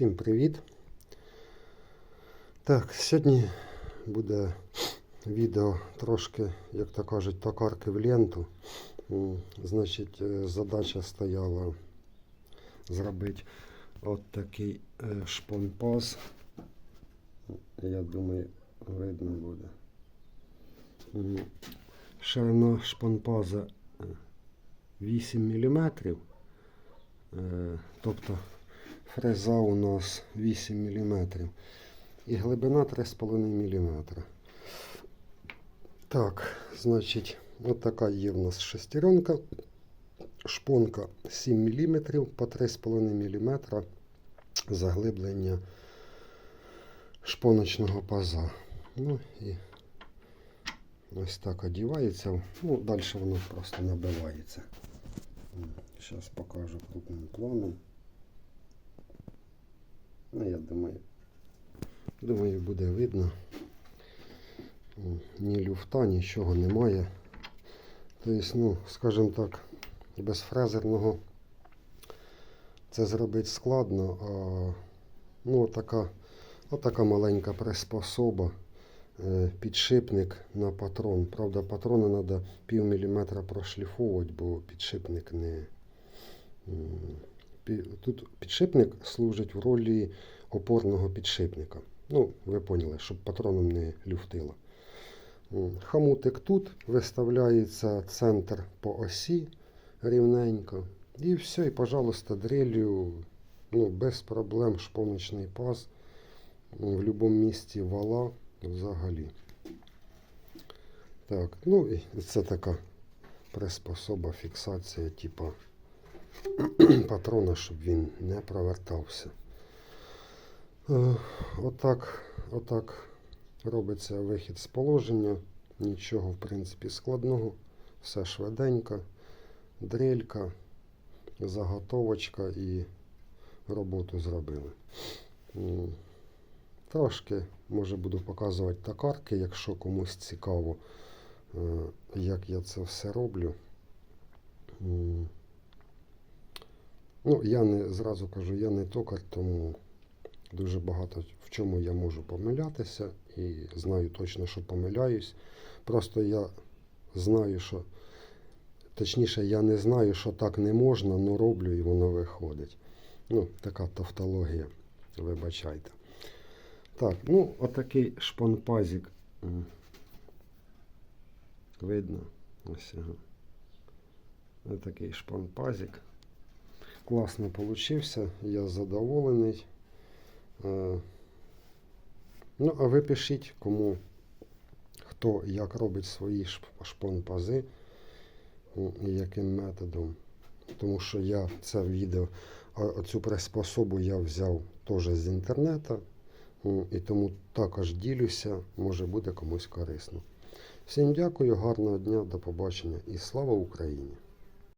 Всім привіт. Так, сьогодні буде відео трошки, як то кажуть, токарки в ленту. Значить, е, задача стояла зробити от такий е. Я думаю, видно буде. Ширина шпонпаза е, 8 мм. Тобто фреза у нас 8 мм і глибина 3,5 мм. Так, значить, от така є в нас шестеренка. Шпонка 7 мм по 3,5 мм заглиблення шпоночного паза. Ну і ось так одівається. Ну, далі воно просто набивається. Зараз покажу крупним планом. Ну, я думаю, думаю, буде видно. Ні люфта, нічого немає. Тобто, ну, скажімо так, без фрезерного це зробити складно, а ну, така, отака маленька приспособа, е, підшипник на патрон. Правда, патрони треба пів міліметра прошліфовувати, бо підшипник не. Тут підшипник служить в ролі опорного підшипника. Ну, ви поняли, щоб патроном не люфтило. Хамутик тут виставляється центр по осі рівненько. І все, і, пожалуйста, дрелью ну, без проблем шпоночний паз в будь-якому місці вала взагалі. Так, ну і це така приспособа, фіксація, типа патрона, щоб він не провертався. Е, Отак, отак робиться вихід з положення. Нічого, в принципі, складного. Все швиденько. Дрелька, заготовочка і роботу зробили. Трошки, може, буду показувати токарки, якщо комусь цікаво, е, як я це все роблю. Ну, я не зразу кажу, я не токар, тому дуже багато в чому я можу помилятися і знаю точно, що помиляюсь. Просто я знаю, що точніше, я не знаю, що так не можна, але роблю і воно виходить. Ну, така тавтологія, вибачайте. Так, ну, отакий шпонпазик. М. Видно? Ось його. Отакий шпонпазик. Класно получився, я задоволений. Е, Ну, а ви пишіть, кому хто як робить свої шп- шпонпази і яким методом. Тому що я це відео, цю приспособу я взяв теж з інтернету. І тому також ділюся, може буде комусь корисно. Всім дякую, гарного дня, до побачення і слава Україні!